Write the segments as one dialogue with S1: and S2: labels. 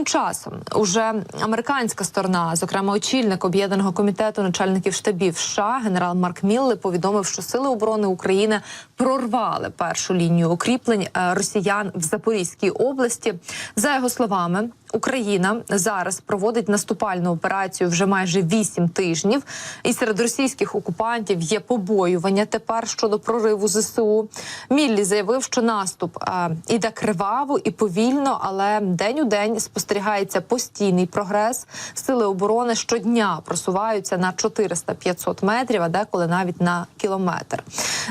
S1: Тим часом уже американська сторона, зокрема очільник об'єднаного комітету начальників штабів США, генерал Марк Мілли, повідомив, що сили оборони України прорвали першу лінію укріплень е, росіян в Запорізькій області. За його словами. Україна зараз проводить наступальну операцію вже майже вісім тижнів, і серед російських окупантів є побоювання тепер щодо прориву ЗСУ. Міллі заявив, що наступ е, іде криваво і повільно, але день у день спостерігається постійний прогрес. Сили оборони щодня просуваються на 400-500 метрів, а деколи навіть на кілометр.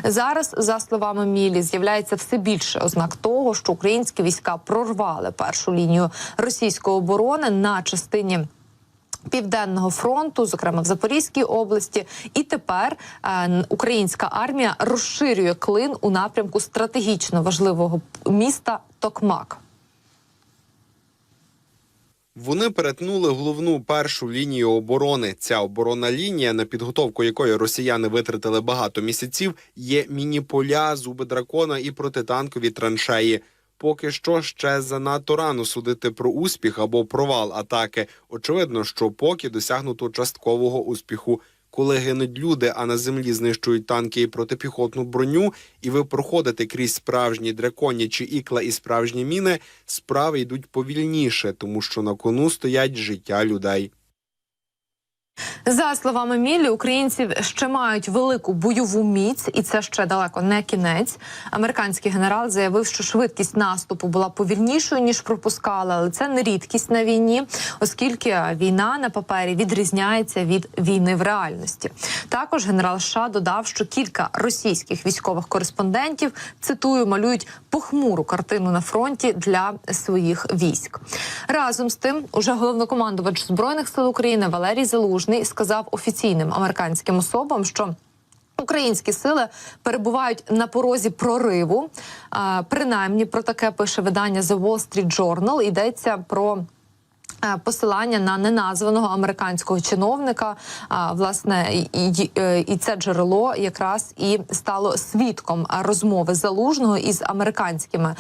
S1: Зараз, за словами Міллі, з'являється все більше ознак того, що українські війська прорвали першу лінію російської оборони на частині. Південного фронту, зокрема в Запорізькій області, і тепер е, українська армія розширює клин у напрямку стратегічно важливого міста Токмак.
S2: Вони перетнули головну першу лінію оборони. Ця оборонна лінія, на підготовку якої росіяни витратили багато місяців, є міні-поля, зуби дракона і протитанкові траншеї. Поки що ще занадто рано судити про успіх або провал атаки. Очевидно, що поки досягнуто часткового успіху. Коли гинуть люди, а на землі знищують танки і протипіхотну броню, і ви проходите крізь справжні драконі чи ікла і справжні міни, справи йдуть повільніше, тому що на кону стоять життя людей.
S1: За словами Міллі, українці ще мають велику бойову міць, і це ще далеко не кінець. Американський генерал заявив, що швидкість наступу була повільнішою ніж пропускали, але це не рідкість на війні, оскільки війна на папері відрізняється від війни в реальності. Також генерал США додав, що кілька російських військових кореспондентів цитую малюють похмуру картину на фронті для своїх військ. Разом з тим, уже головнокомандувач збройних сил України Валерій Залужний сказав офіційним американським особам, що Українські сили перебувають на порозі прориву. Принаймні про таке пише видання The Wall Street Journal. Йдеться про. Е, Посилання на неназваного американського чиновника, а власне, е, і це джерело якраз і стало свідком розмови залужного із американськими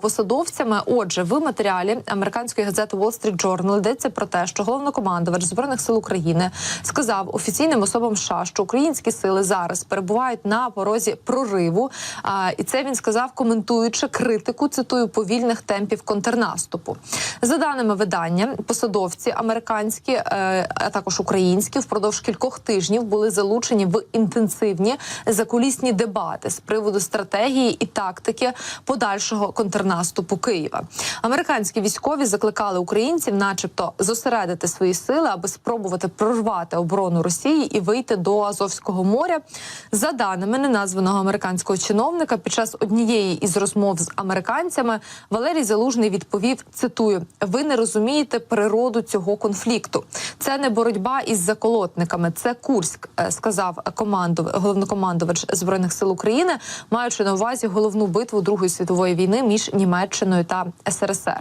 S1: посадовцями. Отже, в матеріалі американської газети Wall Street Journal йдеться про те, що головнокомандувач збройних сил України сказав офіційним особам США, що українські сили зараз перебувають на порозі прориву. І це він сказав, коментуючи критику цитую повільних темпів контрнаступу. За даними видання, посадовці американські, е, а також українські, впродовж кількох тижнів були залучені в інтенсивні закулісні дебати з приводу стратегії і тактики подальшого контрнаступу Києва. Американські військові закликали українців, начебто, зосередити свої сили, аби спробувати прорвати оборону Росії і вийти до Азовського моря. За даними неназваного американського чиновника, під час однієї із розмов з американцями Валерій Залужний відповів: цитую: ви не розумієте природу цього конфлікту. Це не боротьба із заколотниками, це Курськ, е, сказав команду головнокомандувач збройних сил України, маючи на увазі головну битву Другої світової війни між Німеччиною та СРСР.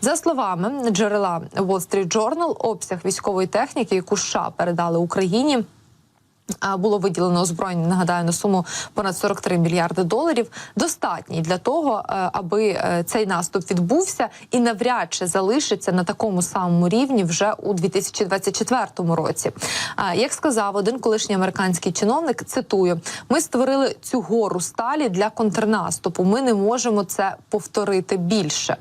S1: За словами джерела Wall Street Journal, обсяг військової техніки, яку США передали Україні. Було виділено озброєння, нагадаю, на суму понад 43 мільярди доларів. Достатній для того, е, аби е, цей наступ відбувся і навряд чи залишиться на такому самому рівні вже у 2024 році. Як сказав один колишній американський чиновник, цитую: ми створили цю гору сталі для контрнаступу. Ми не можемо це повторити більше.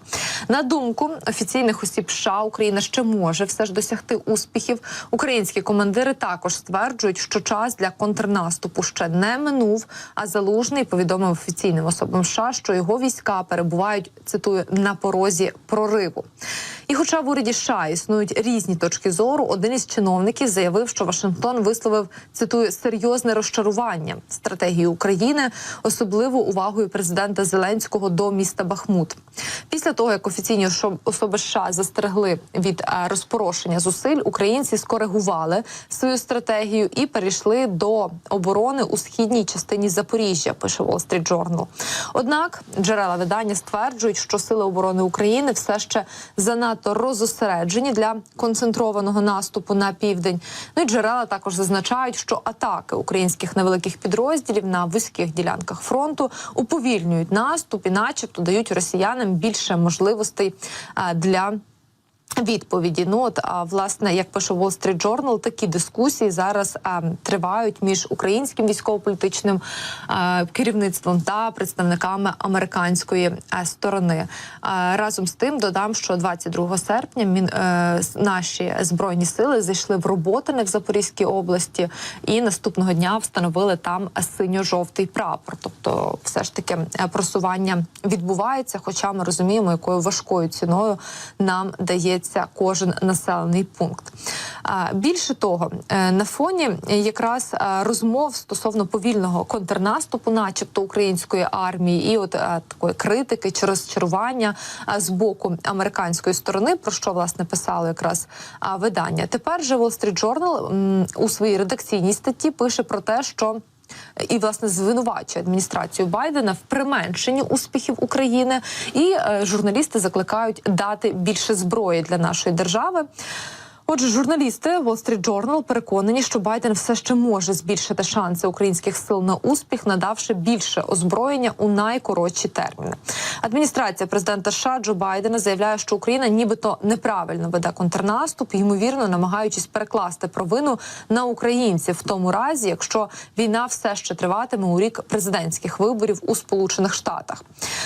S1: На думку офіційних осіб США, Україна ще може все ж досягти успіхів. Українські командири також стверджують, що час для контрнаступу ще не минув. А залужний повідомив офіційним особам США, що його війська перебувають цитую на порозі прориву. І, хоча в уряді США існують різні точки зору, один із чиновників заявив, що Вашингтон висловив цитую серйозне розчарування стратегії України, особливо увагою президента Зеленського до міста Бахмут. Після того як офіційні осо- особи США застерегли від е, розпорошення зусиль, українці скоригували свою стратегію і перейшли до оборони у східній частині Запоріжжя. Пише Wall Street Journal. Однак джерела видання стверджують, що сили оборони України все ще занадто розосереджені для концентрованого наступу на південь. Ну і джерела також зазначають, що атаки українських невеликих підрозділів на вузьких ділянках фронту уповільнюють наступ і, начебто, дають росіянам більше можливостей для Відповіді, ну от а, власне, як пише Wall Street Journal, такі дискусії зараз а, тривають між українським військово-політичним а, керівництвом та представниками американської а, сторони. А, разом з тим додам, що 22 серпня мін, е, с- наші збройні сили зайшли в Роботине в Запорізькій області, і наступного дня встановили там синьо-жовтий прапор. Тобто, все ж таки е, просування відбувається. Хоча ми розуміємо, якою важкою ціною нам дається кожен населений пункт. Більше того, е, на фоні якраз е, розмов стосовно повільного контрнаступу, начебто української армії, і от е, такої критики чи розчарування з боку американської сторони, про що власне писало якраз видання. Тепер же Wall Street Journal у своїй редакційній статті пише про те, що і власне звинувачує адміністрацію Байдена в применшенні успіхів України, і е, журналісти закликають дати більше зброї для нашої держави. Отже, журналісти Wall Street Journal переконані, що Байден все ще може збільшити шанси українських сил на успіх, надавши більше озброєння у найкоротші терміни. Адміністрація президента США Джо Байдена заявляє, що Україна нібито неправильно веде контрнаступ, ймовірно, намагаючись перекласти провину на українців в тому разі, якщо війна все ще триватиме у рік президентських виборів у Сполучених Штатах.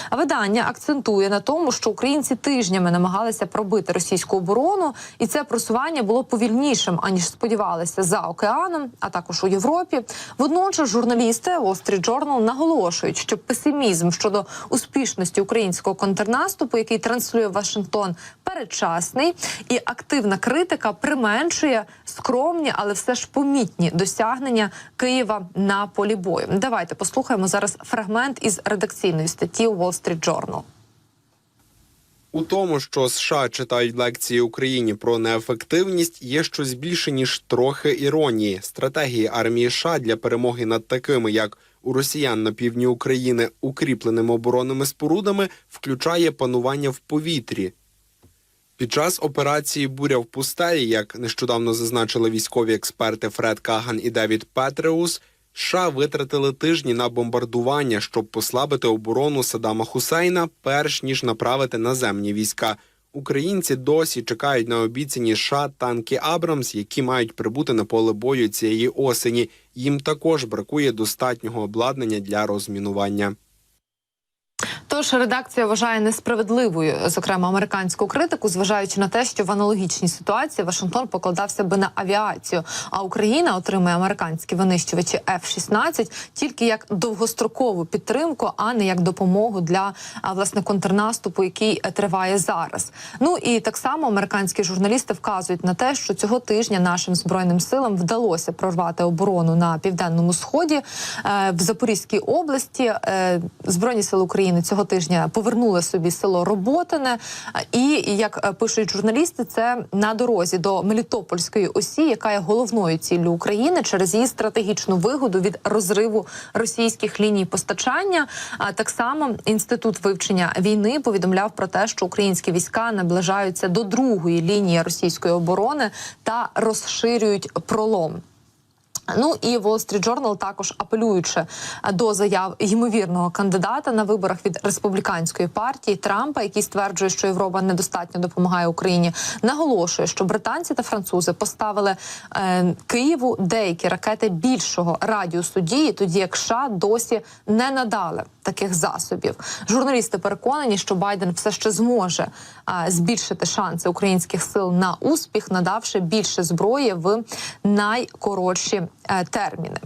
S1: А видання акцентує на тому, що українці тижнями намагалися пробити російську оборону, і це просування було повільнішим аніж сподівалися за океаном, а також у Європі. Водночас журналісти Wall Street Journal наголошують, що песимізм щодо успішності українського контрнаступу, який транслює Вашингтон, передчасний, і активна критика применшує скромні, але все ж помітні досягнення Києва на полі бою. Давайте послухаємо зараз фрагмент із редакційної статті Wall Street Journal.
S2: У тому, що США читають лекції Україні про неефективність, є щось більше ніж трохи іронії. Стратегії армії США для перемоги над такими, як у росіян на півдні України, укріпленими оборонними спорудами, включає панування в повітрі. Під час операції Буря в пустелі, як нещодавно зазначили військові експерти Фред Каган і Девід Петреус, США витратили тижні на бомбардування, щоб послабити оборону Саддама Хусейна, перш ніж направити наземні війська. Українці досі чекають на обіцяні США танки Абрамс, які мають прибути на поле бою цієї осені. Їм також бракує достатнього обладнання для розмінування.
S1: Тож редакція вважає несправедливою, зокрема американську критику, зважаючи на те, що в аналогічній ситуації Вашингтон покладався би на авіацію, а Україна отримує американські винищувачі F-16 тільки як довгострокову підтримку, а не як допомогу для власне контрнаступу, який е, триває зараз. Ну і так само американські журналісти вказують на те, що цього тижня нашим збройним силам вдалося прорвати оборону на південному сході Е, в Запорізькій області. е, Збройні сили України цього тижня повернули собі село Роботине. І як е, пишуть журналісти, це на дорозі до Мелітопольської осі, яка є головною ціллю України через її стратегічну вигоду від розриву російських ліній постачання. А так само інститут вивчення війни повідомляв про те, що українські війська наближаються до другої лінії російської оборони та розширюють пролом. Ну і Wall Street Journal також апелюючи е, до заяв ймовірного кандидата на виборах від республіканської партії Трампа, який стверджує, що Європа недостатньо допомагає Україні, наголошує, що британці та французи поставили е, Києву деякі ракети більшого радіусу дії, тоді як США досі не надали таких засобів. Журналісти переконані, що Байден все ще зможе е, збільшити шанси українських сил на успіх, надавши більше зброї в найкоротші терміни.